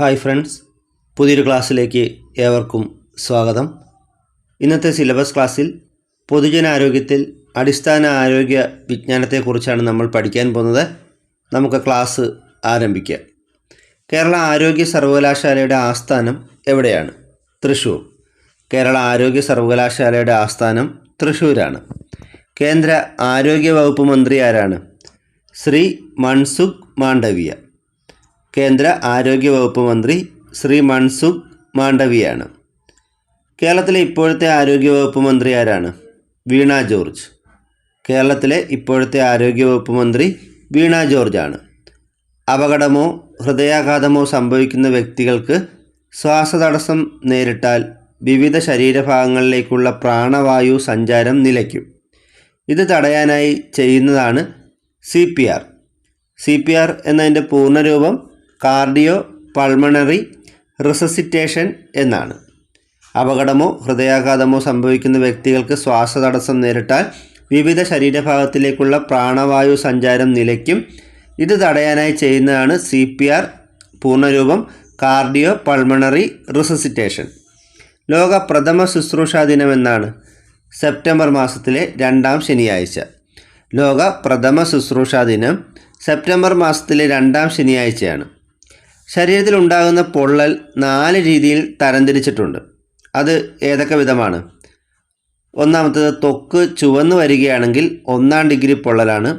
Hi friends പുതിയൊരു ക്ലാസ്സിലേക്ക് ഏവർക്കും സ്വാഗതം. ഇന്നത്തെ സിലബസ് ക്ലാസ്സിൽ പൊതുജനാരോഗ്യത്തിൽ അടിസ്ഥാന ആരോഗ്യ വിജ്ഞാനത്തെക്കുറിച്ചാണ് നമ്മൾ പഠിക്കാൻ പോകുന്നത്. നമുക്ക് ക്ലാസ് ആരംഭിക്കാം. കേരള ആരോഗ്യ സർവകലാശാലയുടെ ആസ്ഥാനം എവിടെയാണ്? തൃശ്ശൂർ കേരള ആരോഗ്യ സർവകലാശാലയുടെ ആസ്ഥാനം തൃശ്ശൂരാണ് കേന്ദ്ര ആരോഗ്യ വകുപ്പ് മന്ത്രി ആരാണ്? ശ്രീ മൻസുഖ് മാണ്ഡവ്യ. കേന്ദ്ര ആരോഗ്യ വകുപ്പ് മന്ത്രി ശ്രീ മൺസുഖ് മാണ്ഡവിയാണ്. കേരളത്തിലെ ഇപ്പോഴത്തെ ആരോഗ്യ വകുപ്പ് മന്ത്രി ആരാണ്? വീണ ജോർജ്. കേരളത്തിലെ ഇപ്പോഴത്തെ ആരോഗ്യ വകുപ്പ് മന്ത്രി വീണ ജോർജാണ് അപകടമോ ഹൃദയാഘാതമോ സംഭവിക്കുന്ന വ്യക്തികൾക്ക് ശ്വാസതടസ്സം നേരിട്ടാൽ വിവിധ ശരീരഭാഗങ്ങളിലേക്കുള്ള പ്രാണവായു സഞ്ചാരം നിലയ്ക്കും. ഇത് തടയാനായി ചെയ്യുന്നതാണ് C P R. C P R എന്നതിന്റെ പൂർണരൂപം കാർഡിയോ പൾമണറി റിസസിറ്റേഷൻ എന്നാണ്. അപകടമോ ഹൃദയാഘാതമോ സംഭവിക്കുന്ന വ്യക്തികൾക്ക് ശ്വാസതടസ്സം നേരിട്ടാൽ വിവിധ ശരീരഭാഗത്തിലേക്കുള്ള പ്രാണവായു സഞ്ചാരം നിലയ്ക്കും. ഇത് തടയാനായി ചെയ്യുന്നതാണ് സി പി ആർ പൂർണരൂപം കാർഡിയോ പൾമണറി റിസസിറ്റേഷൻ. ലോക പ്രഥമ ശുശ്രൂഷാ ദിനം എന്നാണ് സെപ്റ്റംബർ മാസത്തിലെ രണ്ടാം ശനിയാഴ്ച. ലോക പ്രഥമ ശുശ്രൂഷാ ദിനം സെപ്റ്റംബർ മാസത്തിലെ രണ്ടാം ശനിയാഴ്ചയാണ്. ശരീരത്തിൽ ഉണ്ടാകുന്ന പൊള്ളൽ നാല് രീതിയിൽ തരംതിരിച്ചിട്ടുണ്ട്. അത് ഏതൊക്കെ വിധമാണ്? ഒന്നാമത്തത് തൊക്ക് ചുവന്നു വരികയാണെങ്കിൽ ഒന്നാം ഡിഗ്രി പൊള്ളലാണ്.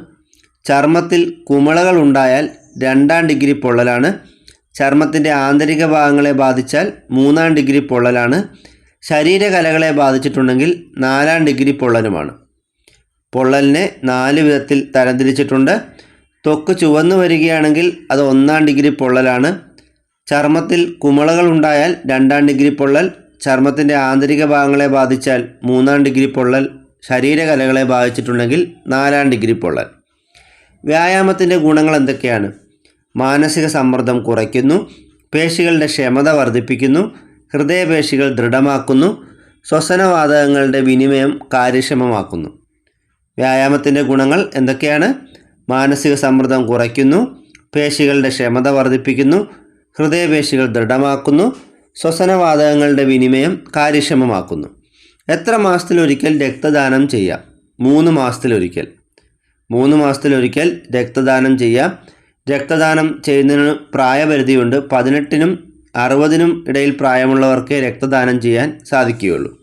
ചർമ്മത്തിൽ കുമിളകൾ ഉണ്ടായാൽ രണ്ടാം ഡിഗ്രി പൊള്ളലാണ്. ചർമ്മത്തിന്റെ ആന്തരിക ഭാഗങ്ങളെ ബാധിച്ചാൽ മൂന്നാം ഡിഗ്രി പൊള്ളലാണ്. ശരീരകലകളെ ബാധിച്ചിട്ടുണ്ടെങ്കിൽ നാലാം ഡിഗ്രി പൊള്ളലുമാണ്. പൊള്ളലിനെ നാല് വിധത്തിൽ തരംതിരിച്ചിട്ടുണ്ട്. ത്വക്ക് ചുവന്നു വരികയാണെങ്കിൽ അത് ഒന്നാം ഡിഗ്രി പൊള്ളലാണ്. ചർമ്മത്തിൽ കുമളകൾ ഉണ്ടായാൽ രണ്ടാം ഡിഗ്രി പൊള്ളൽ ചർമ്മത്തിന്റെ ആന്തരിക ഭാഗങ്ങളെ ബാധിച്ചാൽ മൂന്നാം ഡിഗ്രി പൊള്ളൽ ശരീരകലകളെ ബാധിച്ചിട്ടുണ്ടെങ്കിൽ നാലാം ഡിഗ്രി പൊള്ളൽ. വ്യായാമത്തിന്റെ ഗുണങ്ങൾ എന്തൊക്കെയാണ്? മാനസിക സമ്മർദ്ദം കുറയ്ക്കുന്നു പേശികളുടെ ക്ഷമത വർദ്ധിപ്പിക്കുന്നു ഹൃദയപേശികൾ ദൃഢമാക്കുന്നു ശ്വസനവാതകങ്ങളുടെ വിനിമയം കാര്യക്ഷമമാക്കുന്നു. വ്യായാമത്തിന്റെ ഗുണങ്ങൾ എന്തൊക്കെയാണ്? മാനസിക സമ്മർദ്ദം കുറയ്ക്കുന്നു പേശികളുടെ ക്ഷമത വർദ്ധിപ്പിക്കുന്നു ഹൃദയപേശികൾ ദൃഢമാക്കുന്നു ശ്വസനവാതകങ്ങളുടെ വിനിമയം കാര്യക്ഷമമാക്കുന്നു. എത്ര മാസത്തിലൊരിക്കൽ രക്തദാനം ചെയ്യാം? മൂന്ന് മാസത്തിലൊരിക്കൽ. മൂന്ന് മാസത്തിലൊരിക്കൽ രക്തദാനം ചെയ്യാം. രക്തദാനം ചെയ്യുന്നതിന് പ്രായപരിധിയുണ്ട്. പതിനെട്ടിനും അറുപതിനും ഇടയിൽ പ്രായമുള്ളവർക്ക് രക്തദാനം ചെയ്യാൻ സാധിക്കുകയുള്ളൂ.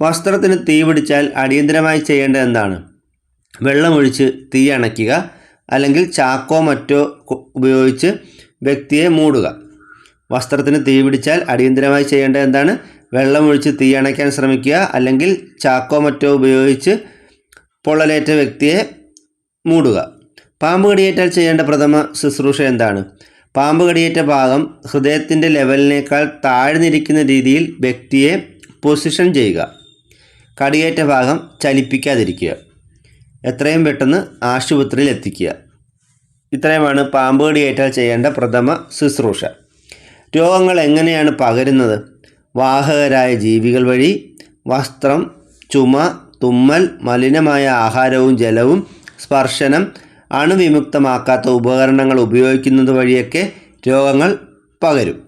വസ്ത്രത്തിന് തീപിടിച്ചാൽ അടിയന്തരമായി ചെയ്യേണ്ടത് എന്താണ്? വെള്ളമൊഴിച്ച് തീ അണയ്ക്കുക അല്ലെങ്കിൽ ചാക്കോ മറ്റോ ഉപയോഗിച്ച് വ്യക്തിയെ മൂടുക. വസ്ത്രത്തിന് തീ പിടിച്ചാൽ അടിയന്തിരമായി ചെയ്യേണ്ടത് എന്താണ്? വെള്ളമൊഴിച്ച് തീ അണയ്ക്കാൻ ശ്രമിക്കുക അല്ലെങ്കിൽ ചാക്കോ മറ്റോ ഉപയോഗിച്ച് പൊള്ളലേറ്റ വ്യക്തിയെ മൂടുക. പാമ്പ് കടിയേറ്റാൽ ചെയ്യേണ്ട പ്രഥമ ശുശ്രൂഷ എന്താണ്? പാമ്പ് കടിയേറ്റ ഭാഗം ഹൃദയത്തിന്റെ ലെവലിനേക്കാൾ താഴ്ന്നിരിക്കുന്ന രീതിയിൽ വ്യക്തിയെ പൊസിഷൻ ചെയ്യുക. കടിയേറ്റ ഭാഗം ചലിപ്പിക്കാതിരിക്കുക. എത്രയും പെട്ടെന്ന് ആശുപത്രിയിൽ എത്തിക്കുക. ഇത്രയുമാണ് പാമ്പ് കടിയേറ്റാൽ ചെയ്യേണ്ട പ്രഥമ ശുശ്രൂഷ. രോഗങ്ങൾ എങ്ങനെയാണ് പകരുന്നത്? വാഹകരായ ജീവികൾ വഴി വസ്ത്രം ചുമ തുമ്മൽ മലിനമായ ആഹാരവും ജലവും സ്പർശനം അണുവിമുക്തമാക്കാത്ത ഉപകരണങ്ങൾ ഉപയോഗിക്കുന്നത് വഴിയൊക്കെ രോഗങ്ങൾ പകരും.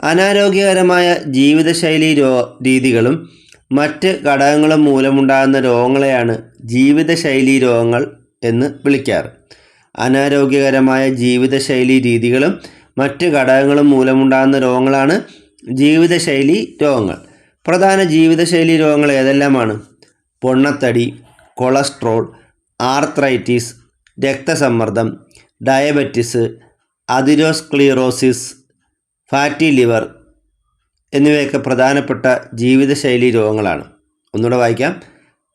അനാരോഗ്യകരമായ ജീവിതശൈലി രോ രീതികളും മറ്റ് ഘടകങ്ങളും മൂലമുണ്ടാകുന്ന രോഗങ്ങളെയാണ് ജീവിതശൈലി രോഗങ്ങൾ എന്ന് വിളിക്കാറ്. അനാരോഗ്യകരമായ ജീവിതശൈലി രീതികളും മറ്റ് ഘടകങ്ങളും മൂലമുണ്ടാകുന്ന രോഗങ്ങളാണ് ജീവിതശൈലി രോഗങ്ങൾ. പ്രധാന ജീവിതശൈലി രോഗങ്ങൾ ഏതെല്ലാമാണ്? പൊണ്ണത്തടി കൊളസ്ട്രോൾ ആർത്രൈറ്റിസ് രക്തസമ്മർദ്ദം ഡയബറ്റിസ് അതിരോസ്ക്ലീറോസിസ് ഫാറ്റി ലിവർ എന്നിവയൊക്കെ പ്രധാനപ്പെട്ട ജീവിതശൈലി രോഗങ്ങളാണ്. ഒന്നുകൂടെ വായിക്കാം.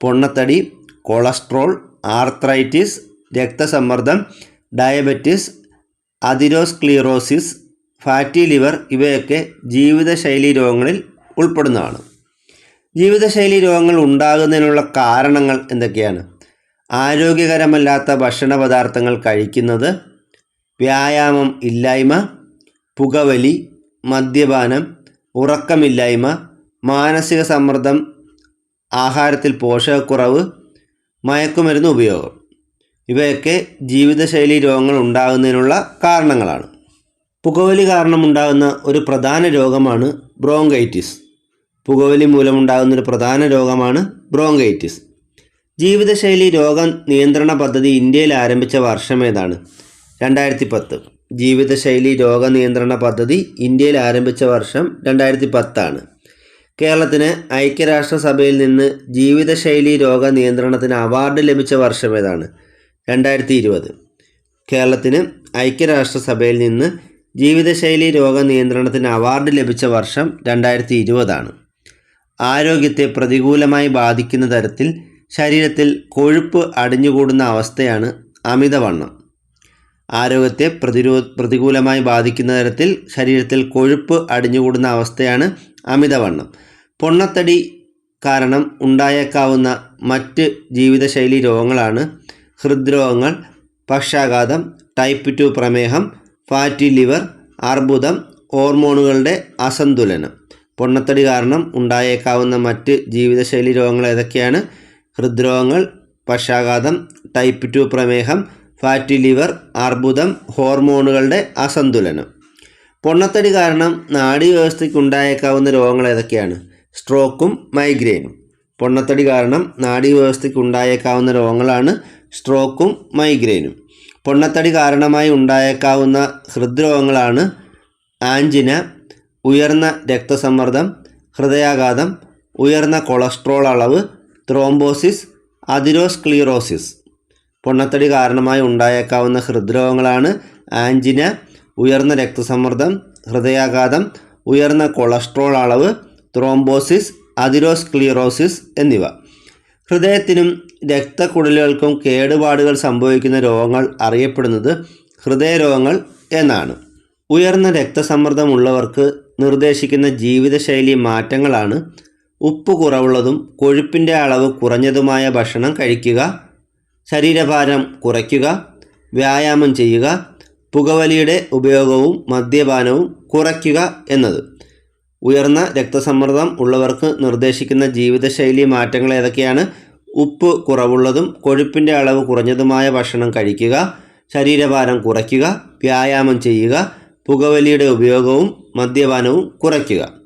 പൊണ്ണത്തടി കൊളസ്ട്രോൾ ആർത്രൈറ്റിസ് രക്തസമ്മർദ്ദം ഡയബറ്റിസ് അതിരോസ്ക്ലീറോസിസ് ഫാറ്റി ലിവർ ഇവയൊക്കെ ജീവിതശൈലി രോഗങ്ങളിൽ ഉൾപ്പെടുന്നതാണ്. ജീവിതശൈലി രോഗങ്ങൾ ഉണ്ടാകുന്നതിനുള്ള കാരണങ്ങൾ എന്തൊക്കെയാണ്? ആരോഗ്യകരമല്ലാത്ത ഭക്ഷണ പദാർത്ഥങ്ങൾ കഴിക്കുന്നത് വ്യായാമം ഇല്ലായ്മ പുകവലി മദ്യപാനം ഉറക്കമില്ലായ്മ മാനസിക സമ്മർദ്ദം ആഹാരത്തിൽ പോഷകക്കുറവ് മയക്കുമരുന്ന് ഉപയോഗം. ഇവയൊക്കെ ജീവിതശൈലി രോഗങ്ങൾ ഉണ്ടാകുന്നതിനുള്ള കാരണങ്ങളാണ്. പുകവലി കാരണമുണ്ടാകുന്ന ഒരു പ്രധാന രോഗമാണ് ബ്രോങ്കൈറ്റിസ്. പുകവലി മൂലമുണ്ടാകുന്ന ഒരു പ്രധാന രോഗമാണ് ബ്രോങ്കൈറ്റിസ്. ജീവിതശൈലി രോഗ നിയന്ത്രണ പദ്ധതി ഇന്ത്യയിൽ ആരംഭിച്ച വർഷം ഏതാണ്? രണ്ടായിരത്തി പത്ത്. ജീവിതശൈലി രോഗനിയന്ത്രണ പദ്ധതി ഇന്ത്യയിൽ ആരംഭിച്ച വർഷം രണ്ടായിരത്തി പത്താണ് കേരളത്തിന് ഐക്യരാഷ്ട്രസഭയിൽ നിന്ന് ജീവിതശൈലി രോഗ നിയന്ത്രണത്തിന് അവാർഡ് ലഭിച്ച വർഷം ഏതാണ്? രണ്ടായിരത്തി ഇരുപത് കേരളത്തിന് ഐക്യരാഷ്ട്രസഭയിൽ നിന്ന് ജീവിതശൈലി രോഗ നിയന്ത്രണത്തിന് അവാർഡ് ലഭിച്ച വർഷം രണ്ടായിരത്തി ഇരുപതാണ് ആരോഗ്യത്തെ പ്രതികൂലമായി ബാധിക്കുന്ന തരത്തിൽ ശരീരത്തിൽ കൊഴുപ്പ് അടിഞ്ഞുകൂടുന്ന അവസ്ഥയാണ് അമിതവണ്ണം. ആരോഗ്യത്തെ പ്രതിരോ പ്രതികൂലമായി ബാധിക്കുന്ന തരത്തിൽ ശരീരത്തിൽ കൊഴുപ്പ് അടിഞ്ഞുകൂടുന്ന അവസ്ഥയാണ് അമിതവണ്ണം. പൊണ്ണത്തടി കാരണം ഉണ്ടായേക്കാവുന്ന മറ്റ് ജീവിതശൈലി രോഗങ്ങളാണ് ഹൃദ്രോഗങ്ങൾ പക്ഷാഘാതം ടൈപ്പ് ടു പ്രമേഹം ഫാറ്റി ലിവർ അർബുദം ഹോർമോണുകളുടെ അസന്തുലനം. പൊണ്ണത്തടി കാരണം ഉണ്ടായേക്കാവുന്ന മറ്റ് ജീവിതശൈലി രോഗങ്ങൾ ഏതൊക്കെയാണ്? ഹൃദ്രോഗങ്ങൾ പക്ഷാഘാതം ടൈപ്പ് ടു പ്രമേഹം ഫാറ്റി ലിവർ അർബുദം ഹോർമോണുകളുടെ അസന്തുലനം. പൊണ്ണത്തടി കാരണം നാഡീവ്യവസ്ഥയ്ക്ക് ഉണ്ടായേക്കാവുന്ന രോഗങ്ങൾ ഏതൊക്കെയാണ്? സ്ട്രോക്കും മൈഗ്രെയിനും പൊണ്ണത്തടി കാരണം നാഡീവ്യവസ്ഥയ്ക്ക് ഉണ്ടായേക്കാവുന്ന രോഗങ്ങളാണ് സ്ട്രോക്കും മൈഗ്രെയിനും പൊണ്ണത്തടി കാരണമായി ഉണ്ടായേക്കാവുന്ന ഹൃദ്രോഗങ്ങളാണ് ആഞ്ചിന ഉയർന്ന രക്തസമ്മർദ്ദം ഹൃദയാഘാതം ഉയർന്ന കൊളസ്ട്രോൾ അളവ് ത്രോംബോസിസ് അതിരോസ്ക്ലീറോസിസ്. പൊണ്ണത്തടി കാരണമായി ഉണ്ടായേക്കാവുന്ന ഹൃദ്രോഗങ്ങളാണ് ആൻജിന ഉയർന്ന രക്തസമ്മർദ്ദം ഹൃദയാഘാതം ഉയർന്ന കൊളസ്ട്രോൾ അളവ് ത്രോംബോസിസ് അതിരോസ്ക്ലീറോസിസ് എന്നിവ. ഹൃദയത്തിനും രക്തക്കുഴലുകൾക്കും കേടുപാടുകൾ സംഭവിക്കുന്ന രോഗങ്ങൾ അറിയപ്പെടുന്നത് ഹൃദയരോഗങ്ങൾ എന്നാണ്. ഉയർന്ന രക്തസമ്മർദ്ദമുള്ളവർക്ക് നിർദ്ദേശിക്കുന്ന ജീവിതശൈലി മാറ്റങ്ങളാണ്. ഉപ്പ് കുറവുള്ളതും കൊഴുപ്പിന്റെ അളവ് കുറഞ്ഞതുമായ ഭക്ഷണം കഴിക്കുക ശരീരഭാരം കുറയ്ക്കുക വ്യായാമം ചെയ്യുക പുകവലിയുടെ ഉപയോഗവും മദ്യപാനവും കുറയ്ക്കുക എന്നത്. ഉയർന്ന രക്തസമ്മർദ്ദം ഉള്ളവർക്ക് നിർദ്ദേശിക്കുന്ന ജീവിതശൈലി മാറ്റങ്ങൾ ഏതൊക്കെയാണ്? ഉപ്പ് കുറവുള്ളതും കൊഴുപ്പിന്റെ അളവ് കുറഞ്ഞതുമായ ഭക്ഷണം കഴിക്കുക ശരീരഭാരം കുറയ്ക്കുക വ്യായാമം ചെയ്യുക പുകവലിയുടെ ഉപയോഗവും മദ്യപാനവും കുറയ്ക്കുക.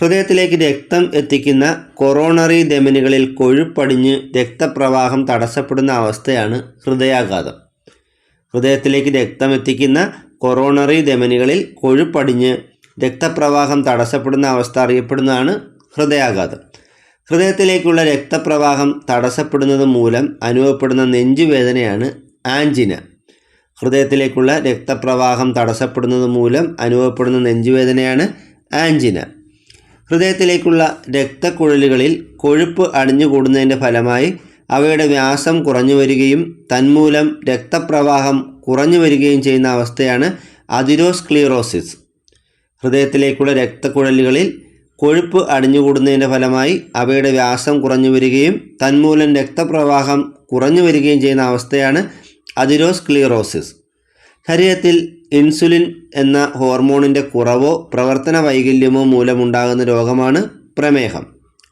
ഹൃദയത്തിലേക്ക് രക്തം എത്തിക്കുന്ന കൊറോണറി ധമനികളിൽ കൊഴുപ്പടിഞ്ഞ് രക്തപ്രവാഹം തടസ്സപ്പെടുന്ന അവസ്ഥയാണ് ഹൃദയാഘാതം. ഹൃദയത്തിലേക്ക് രക്തം എത്തിക്കുന്ന കൊറോണറി ധമനികളിൽ കൊഴുപ്പടിഞ്ഞ് രക്തപ്രവാഹം തടസ്സപ്പെടുന്ന അവസ്ഥ അറിയപ്പെടുന്നതാണ് ഹൃദയാഘാതം. ഹൃദയത്തിലേക്കുള്ള രക്തപ്രവാഹം തടസ്സപ്പെടുന്നത് മൂലം അനുഭവപ്പെടുന്ന നെഞ്ചുവേദനയാണ് ആൻജിന. ഹൃദയത്തിലേക്കുള്ള രക്തപ്രവാഹം തടസ്സപ്പെടുന്നത് മൂലം അനുഭവപ്പെടുന്ന നെഞ്ചുവേദനയാണ് ആൻജിന. ഹൃദയത്തിലേക്കുള്ള രക്തക്കുഴലുകളിൽ കൊഴുപ്പ് അടിഞ്ഞുകൂടുന്നതിന്റെ ഫലമായി അവയുടെ വ്യാസം കുറഞ്ഞു വരികയും തന്മൂലം രക്തപ്രവാഹം കുറഞ്ഞു വരികയും ചെയ്യുന്ന അവസ്ഥയാണ് അതിരോസ്ക്ലീറോസിസ്. ഹൃദയത്തിലേക്കുള്ള രക്തക്കുഴലുകളിൽ കൊഴുപ്പ് അടിഞ്ഞുകൂടുന്നതിന്റെ ഫലമായി അവയുടെ വ്യാസം കുറഞ്ഞു വരികയും തന്മൂലം രക്തപ്രവാഹം കുറഞ്ഞു വരികയും ചെയ്യുന്ന അവസ്ഥയാണ് അതിരോസ്ക്ലീറോസിസ്. ശരീരത്തിൽ ഇൻസുലിൻ എന്ന ഹോർമോണിന്റെ കുറവോ പ്രവർത്തന വൈകല്യമോ മൂലമുണ്ടാകുന്ന രോഗമാണ് പ്രമേഹം.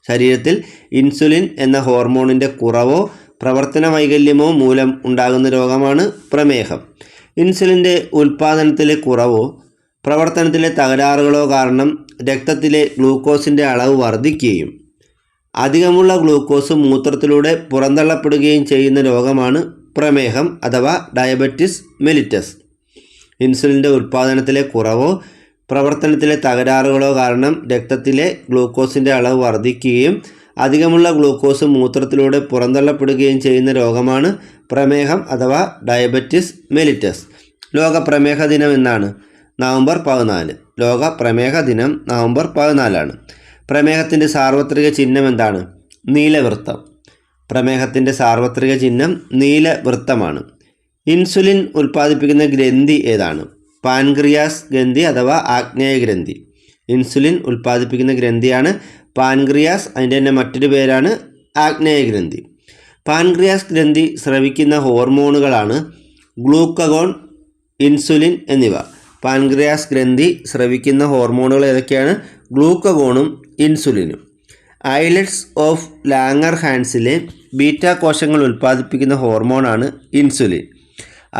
ശരീരത്തിൽ ഇൻസുലിൻ എന്ന ഹോർമോണിന്റെ കുറവോ പ്രവർത്തന വൈകല്യമോ മൂലം ഉണ്ടാകുന്ന രോഗമാണ് പ്രമേഹം. ഇൻസുലിന്റെ ഉൽപ്പാദനത്തിലെ കുറവോ പ്രവർത്തനത്തിലെ തകരാറുകളോ കാരണം രക്തത്തിലെ ഗ്ലൂക്കോസിന്റെ അളവ് വർദ്ധിക്കുകയും അധികമുള്ള ഗ്ലൂക്കോസ് മൂത്രത്തിലൂടെ പുറന്തള്ളപ്പെടുകയും ചെയ്യുന്ന രോഗമാണ് പ്രമേഹം അഥവാ ഡയബറ്റിസ് മെലിറ്റസ്. ഇൻസുലിന്റെ ഉൽപ്പാദനത്തിലെ കുറവോ പ്രവർത്തനത്തിലെ തകരാറുകളോ കാരണം രക്തത്തിലെ ഗ്ലൂക്കോസിന്റെ അളവ് വർദ്ധിക്കുകയും അധികമുള്ള ഗ്ലൂക്കോസ് മൂത്രത്തിലൂടെ പുറന്തള്ളപ്പെടുകയും ചെയ്യുന്ന രോഗമാണ് പ്രമേഹം അഥവാ ഡയബറ്റിസ് മെലിറ്റസ്. ലോക പ്രമേഹ ദിനം എന്നാണ്. നവംബർ പതിനാല്. ലോക പ്രമേഹ ദിനം നവംബർ പതിനാലാണ്. പ്രമേഹത്തിന്റെ സാർവത്രിക ചിഹ്നം എന്താണ്? നീലവൃത്തം. പ്രമേഹത്തിന്റെ സാർവത്രിക ചിഹ്നം നീലവൃത്തമാണ്. ഇൻസുലിൻ ഉൽപ്പാദിപ്പിക്കുന്ന ഗ്രന്ഥി ഏതാണ്? പാൻക്രിയാസ് ഗ്രന്ഥി അഥവാ ആഗ്നേയ ഗ്രന്ഥി. ഇൻസുലിൻ ഉൽപ്പാദിപ്പിക്കുന്ന ഗ്രന്ഥിയാണ് പാൻക്രിയാസ്. അതിന്റെ തന്നെ മറ്റൊരു പേരാണ് ആഗ്നേയ ഗ്രന്ഥി. പാൻക്രിയാസ് ഗ്രന്ഥി സ്രവിക്കുന്ന ഹോർമോണുകളാണ് ഗ്ലൂക്കഗോൺ ഇൻസുലിൻ എന്നിവ. പാൻക്രിയാസ് ഗ്രന്ഥി സ്രവിക്കുന്ന ഹോർമോണുകൾ ഏതൊക്കെയാണ്? ഗ്ലൂക്കഗോണും ഇൻസുലിനും. ഐലറ്റ്സ് ഓഫ് ലാങ്ങർ ഹാൻസിലെ ബീറ്റ കോശങ്ങൾ ഉൽപ്പാദിപ്പിക്കുന്ന ഹോർമോണാണ് ഇൻസുലിൻ.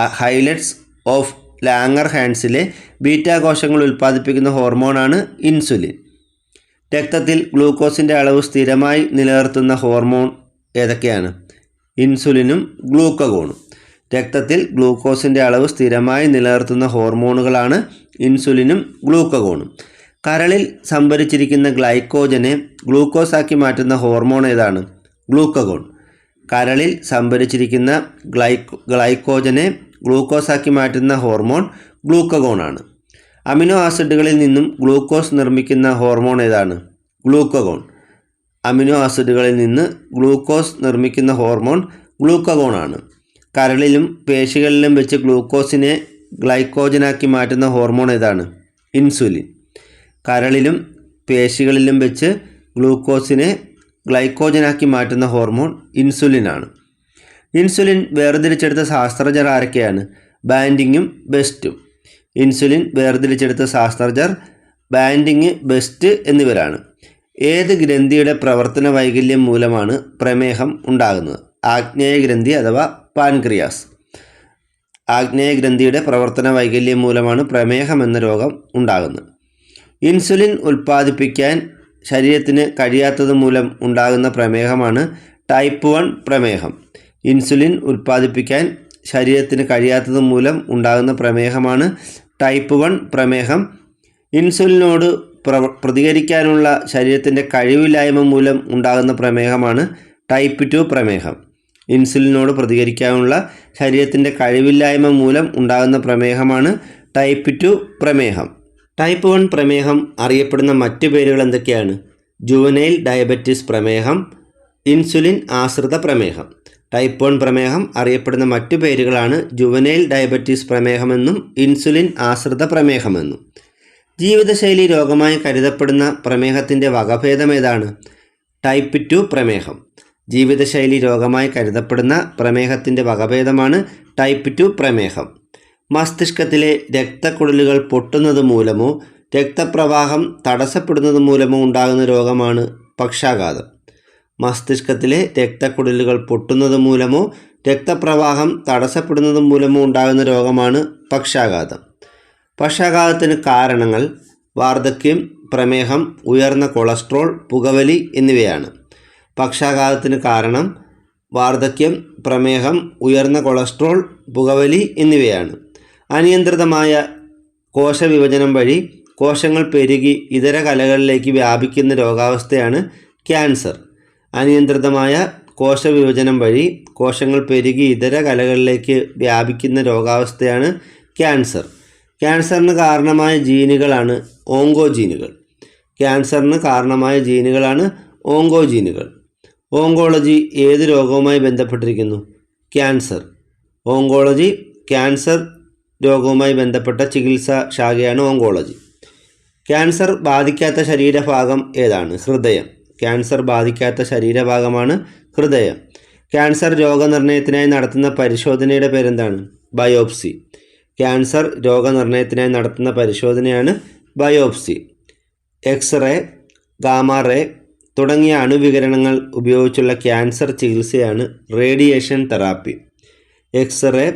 ഹൈലറ്റ്സ് ഓഫ് ലാങ്ങർ ഹാൻഡ്സിലെ ബീറ്റാ കോശങ്ങൾ ഉൽപ്പാദിപ്പിക്കുന്ന ഹോർമോണാണ് ഇൻസുലിൻ. രക്തത്തിൽ ഗ്ലൂക്കോസിന്റെ അളവ് സ്ഥിരമായി നിലനിർത്തുന്ന ഹോർമോൺ ഏതൊക്കെയാണ്? ഇൻസുലിനും ഗ്ലൂക്കഗോണും. രക്തത്തിൽ ഗ്ലൂക്കോസിന്റെ അളവ് സ്ഥിരമായി നിലനിർത്തുന്ന ഹോർമോണുകളാണ് ഇൻസുലിനും ഗ്ലൂക്കഗോണും. കരളിൽ സംഭരിച്ചിരിക്കുന്ന ഗ്ലൈക്കോജനെ ഗ്ലൂക്കോസാക്കി മാറ്റുന്ന ഹോർമോൺ ഏതാണ്? ഗ്ലൂക്കഗോൺ. കരളിൽ സംഭരിച്ചിരിക്കുന്ന ഗ്ലൈക്കോ ഗ്ലൈക്കോജനെ ഗ്ലൂക്കോസാക്കി മാറ്റുന്ന ഹോർമോൺ ഗ്ലൂക്കഗോണാണ്. അമിനോ ആസിഡുകളിൽ നിന്നും ഗ്ലൂക്കോസ് നിർമ്മിക്കുന്ന ഹോർമോൺ ഏതാണ്? ഗ്ലൂക്കഗോൺ. അമിനോ ആസിഡുകളിൽ നിന്ന് ഗ്ലൂക്കോസ് നിർമ്മിക്കുന്ന ഹോർമോൺ ഗ്ലൂക്കഗോണാണ്. കരളിലും പേശികളിലും വെച്ച് ഗ്ലൂക്കോസിനെ ഗ്ലൈക്കോജനാക്കി മാറ്റുന്ന ഹോർമോൺ ഏതാണ്? ഇൻസുലിൻ. കരളിലും പേശികളിലും വെച്ച് ഗ്ലൂക്കോസിനെ ഗ്ലൈക്കോജനാക്കി മാറ്റുന്ന ഹോർമോൺ ഇൻസുലിനാണ്. ഇൻസുലിൻ വേർതിരിച്ചെടുത്ത ശാസ്ത്രജ്ഞർ ആരൊക്കെയാണ്? ബാൻഡിങ്ങും ബെസ്റ്റും. ഇൻസുലിൻ വേർതിരിച്ചെടുത്ത ശാസ്ത്രജ്ഞർ ബാൻഡിങ് ബെസ്റ്റ് എന്നിവരാണ്. ഏത് ഗ്രന്ഥിയുടെ പ്രവർത്തന വൈകല്യം മൂലമാണ് പ്രമേഹം ഉണ്ടാകുന്നത്? ആഗ്നേയ ഗ്രന്ഥി അഥവാ പാൻക്രിയാസ്. ആഗ്നേയ ഗ്രന്ഥിയുടെ പ്രവർത്തന വൈകല്യം മൂലമാണ് പ്രമേഹം എന്ന രോഗം ഉണ്ടാകുന്നത്. ഇൻസുലിൻ ഉൽപ്പാദിപ്പിക്കാൻ ശരീരത്തിന് കഴിയാത്തത് മൂലം ഉണ്ടാകുന്ന പ്രമേഹമാണ് ടൈപ്പ് വൺ പ്രമേഹം. ഇൻസുലിൻ ഉൽപ്പാദിപ്പിക്കാൻ ശരീരത്തിന് കഴിയാത്തത് മൂലം ഉണ്ടാകുന്ന പ്രമേഹമാണ് ടൈപ്പ് വൺ പ്രമേഹം. ഇൻസുലിനോട് പ്ര പ്രതികരിക്കാനുള്ള ശരീരത്തിന്റെ കഴിവില്ലായ്മ മൂലം ഉണ്ടാകുന്ന പ്രമേഹമാണ് ടൈപ്പ് ടു പ്രമേഹം. ഇൻസുലിനോട് പ്രതികരിക്കാനുള്ള ശരീരത്തിന്റെ കഴിവില്ലായ്മ മൂലം ഉണ്ടാകുന്ന പ്രമേഹമാണ് ടൈപ്പ് ടു പ്രമേഹം. ടൈപ്പ് വൺ പ്രമേഹം അറിയപ്പെടുന്ന മറ്റു പേരുകൾ എന്തൊക്കെയാണ്? ജുവനൈൽ ഡയബറ്റിസ് പ്രമേഹം ഇൻസുലിൻ ആശ്രിത പ്രമേഹം. ടൈപ്പ് വൺ പ്രമേഹം അറിയപ്പെടുന്ന മറ്റു പേരുകളാണ് ജുവനൈൽ ഡയബറ്റീസ് പ്രമേഹമെന്നും ഇൻസുലിൻ ആശ്രിത പ്രമേഹമെന്നും. ജീവിതശൈലി രോഗമായി കരുതപ്പെടുന്ന പ്രമേഹത്തിന്റെ വകഭേദം ഏതാണ്? ടൈപ്പ് ടു പ്രമേഹം. ജീവിതശൈലി രോഗമായി കരുതപ്പെടുന്ന പ്രമേഹത്തിന്റെ വകഭേദമാണ് ടൈപ്പ് ടു പ്രമേഹം. മസ്തിഷ്കത്തിലെ രക്തക്കുഴലുകൾ പൊട്ടുന്നത് മൂലമോ രക്തപ്രവാഹം തടസ്സപ്പെടുന്നത് മൂലമോ ഉണ്ടാകുന്ന രോഗമാണ് പക്ഷാഘാതം. മസ്തിഷ്കത്തിലെ രക്തക്കുഴലുകൾ പൊട്ടുന്നത് മൂലമോ രക്തപ്രവാഹം തടസ്സപ്പെടുന്നത് മൂലമോ ഉണ്ടാകുന്ന രോഗമാണ് പക്ഷാഘാതം. പക്ഷാഘാതത്തിന് കാരണങ്ങൾ വാർദ്ധക്യം പ്രമേഹം ഉയർന്ന കൊളസ്ട്രോൾ പുകവലി എന്നിവയാണ്. പക്ഷാഘാതത്തിന് കാരണം വാർദ്ധക്യം പ്രമേഹം ഉയർന്ന കൊളസ്ട്രോൾ പുകവലി എന്നിവയാണ്. അനിയന്ത്രിതമായ കോശവിഭജനം വഴി കോശങ്ങൾ പെരുകി ഇതര കലകളിലേക്ക് വ്യാപിക്കുന്ന രോഗാവസ്ഥയാണ് ക്യാൻസർ. അനിയന്ത്രിതമായ കോശവിഭജനം വഴി കോശങ്ങൾ പെരുകി ഇതര കലകളിലേക്ക് വ്യാപിക്കുന്ന രോഗാവസ്ഥയാണ് ക്യാൻസർ. ക്യാൻസറിന് കാരണമായ ജീനുകളാണ് ഓങ്കോജീനുകൾ. ക്യാൻസറിന് കാരണമായ ജീനുകളാണ് ഓങ്കോജീനുകൾ. ഓങ്കോളജി ഏത് രോഗവുമായി ബന്ധപ്പെട്ടിരിക്കുന്നു? ക്യാൻസർ. ഓങ്കോളജി ക്യാൻസർ രോഗവുമായി ബന്ധപ്പെട്ട ചികിത്സാ ശാഖയാണ് ഓങ്കോളജി. ക്യാൻസർ ബാധിക്കാത്ത ശരീരഭാഗം ഏതാണ്? ഹൃദയം. ക്യാൻസർ ബാധിക്കാത്ത ശരീരഭാഗമാണ് ഹൃദയം. ക്യാൻസർ രോഗനിർണയത്തിനായി നടത്തുന്ന പരിശോധനയുടെ പേരെന്താണ്? ബയോപ്സി. ക്യാൻസർ രോഗനിർണയത്തിനായി നടത്തുന്ന പരിശോധനയാണ് ബയോപ്സി. എക്സ്റേ ഗാമാറേ തുടങ്ങിയ അണുവികരണങ്ങൾ ഉപയോഗിച്ചുള്ള ക്യാൻസർ ചികിത്സയാണ് radiation therapy. X ray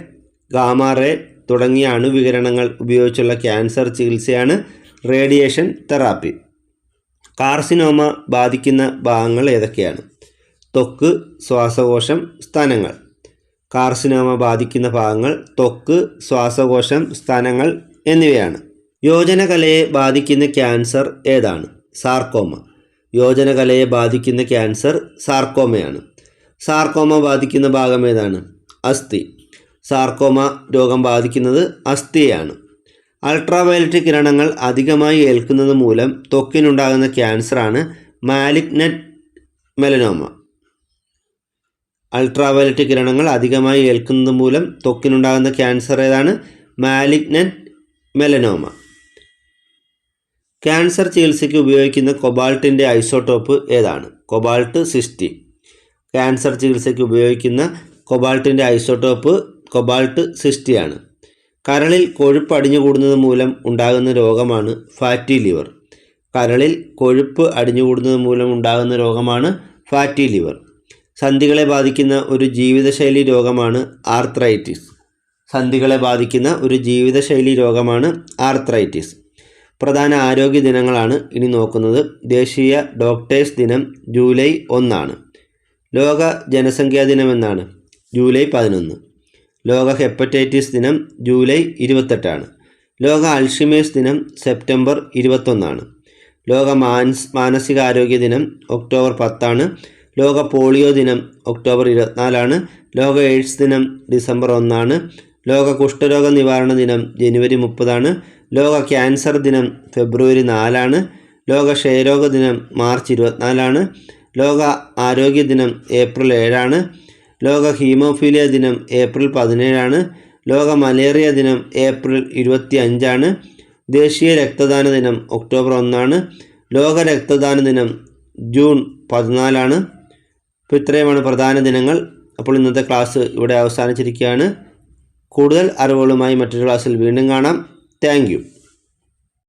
gamma ray തുടങ്ങിയ അണുവികരണങ്ങൾ ഉപയോഗിച്ചുള്ള ക്യാൻസർ ചികിത്സയാണ് റേഡിയേഷൻ തെറാപ്പി. കാർസിനോമ ബാധിക്കുന്ന ഭാഗങ്ങൾ ഏതൊക്കെയാണ്? ത്വക്ക് ശ്വാസകോശം സ്തനങ്ങൾ കാർസിനോമ ബാധിക്കുന്ന ഭാഗങ്ങൾ ത്വക്ക് ശ്വാസകോശം സ്തനങ്ങൾ എന്നിവയാണ്. യോജനകലയെ ബാധിക്കുന്ന ക്യാൻസർ ഏതാണ്? സാർക്കോമ. യോജനകലയെ ബാധിക്കുന്ന ക്യാൻസർ സാർക്കോമയാണ്. സാർക്കോമ ബാധിക്കുന്ന ഭാഗം ഏതാണ്? അസ്ഥി. സാർക്കോമ രോഗം ബാധിക്കുന്നത് അസ്ഥിയെയാണ്. അൾട്രാവയലറ്റ് കിരണങ്ങൾ അധികമായി ഏൽക്കുന്നത് മൂലം ത്വക്കിനുണ്ടാകുന്ന ക്യാൻസറാണ് മാലിഗ്നറ്റ് മെലനോമ. അൾട്രാവയലറ്റ് കിരണങ്ങൾ അധികമായി ഏൽക്കുന്നത് മൂലം ത്വക്കിനുണ്ടാകുന്ന ക്യാൻസർ ഏതാണ്? മാലിഗ്നറ്റ് മെലനോമ. ക്യാൻസർ ചികിത്സയ്ക്ക് ഉപയോഗിക്കുന്ന കൊബാൾട്ടിന്റെ ഐസോട്ടോപ്പ് ഏതാണ്? Cobalt sixty. ക്യാൻസർ ചികിത്സയ്ക്ക് ഉപയോഗിക്കുന്ന കൊബാൾട്ടിന്റെ ഐസോട്ടോപ്പ് കൊബാൾട്ട് സിസ്റ്റിയാണ്. കരളിൽ കൊഴുപ്പ് അടിഞ്ഞുകൂടുന്നത് മൂലം ഉണ്ടാകുന്ന രോഗമാണ് ഫാറ്റി ലിവർ. കരളിൽ കൊഴുപ്പ് അടിഞ്ഞുകൂടുന്നത് മൂലം ഉണ്ടാകുന്ന രോഗമാണ് ഫാറ്റി ലിവർ. സന്ധികളെ ബാധിക്കുന്ന ഒരു ജീവിതശൈലി രോഗമാണ് ആർത്രൈറ്റിസ്. സന്ധികളെ ബാധിക്കുന്ന ഒരു ജീവിതശൈലി രോഗമാണ് ആർത്രൈറ്റിസ്. പ്രധാന ആരോഗ്യ ദിനങ്ങളാണ് ഇനി നോക്കുന്നത്. ദേശീയ ഡോക്ടേഴ്സ് ദിനം ജൂലൈ ഒന്നാണ്. ലോക ജനസംഖ്യാ ദിനം എന്നാണ് ജൂലൈ പതിനൊന്ന്. ലോക ഹെപ്പറ്റൈറ്റിസ് ദിനം ജൂലൈ ഇരുപത്തെട്ടാണ്. ലോക അൾഷിമേഴ്സ് ദിനം സെപ്റ്റംബർ ഇരുപത്തൊന്നാണ്. ലോക മാൻസ് മാനസികാരോഗ്യ ദിനം ഒക്ടോബർ പത്താണ്. ലോക പോളിയോ ദിനം ഒക്ടോബർ ഇരുപത്തിനാലാണ്. ലോക എയ്ഡ്സ് ദിനം ഡിസംബർ ഒന്നാണ്. ലോക കുഷ്ഠരോഗ നിവാരണ ദിനം ജനുവരി മുപ്പതാണ്. ലോക ക്യാൻസർ ദിനം ഫെബ്രുവരി നാലാണ്. ലോക ക്ഷയരോഗ ദിനം മാർച്ച് ഇരുപത്തിനാലാണ്. ലോക ആരോഗ്യ ദിനം ഏപ്രിൽ ഏഴാണ്. ലോക ഹീമോഫീലിയ ദിനം ഏപ്രിൽ പതിനേഴാണ്. ലോക മലേറിയ ദിനം ഏപ്രിൽ ഇരുപത്തി അഞ്ചാണ് ദേശീയ രക്തദാന ദിനം ഒക്ടോബർ ഒന്നാണ്. ലോക രക്തദാന ദിനം ജൂൺ പതിനാലാണ്. അപ്പോൾ ഇത്രയുമാണ് പ്രധാന ദിനങ്ങൾ. അപ്പോൾ ഇന്നത്തെ ക്ലാസ് ഇവിടെ അവസാനിച്ചിരിക്കുകയാണ്. കൂടുതൽ അറിവുകളുമായി മറ്റൊരു ക്ലാസ്സിൽ വീണ്ടും കാണാം. താങ്ക്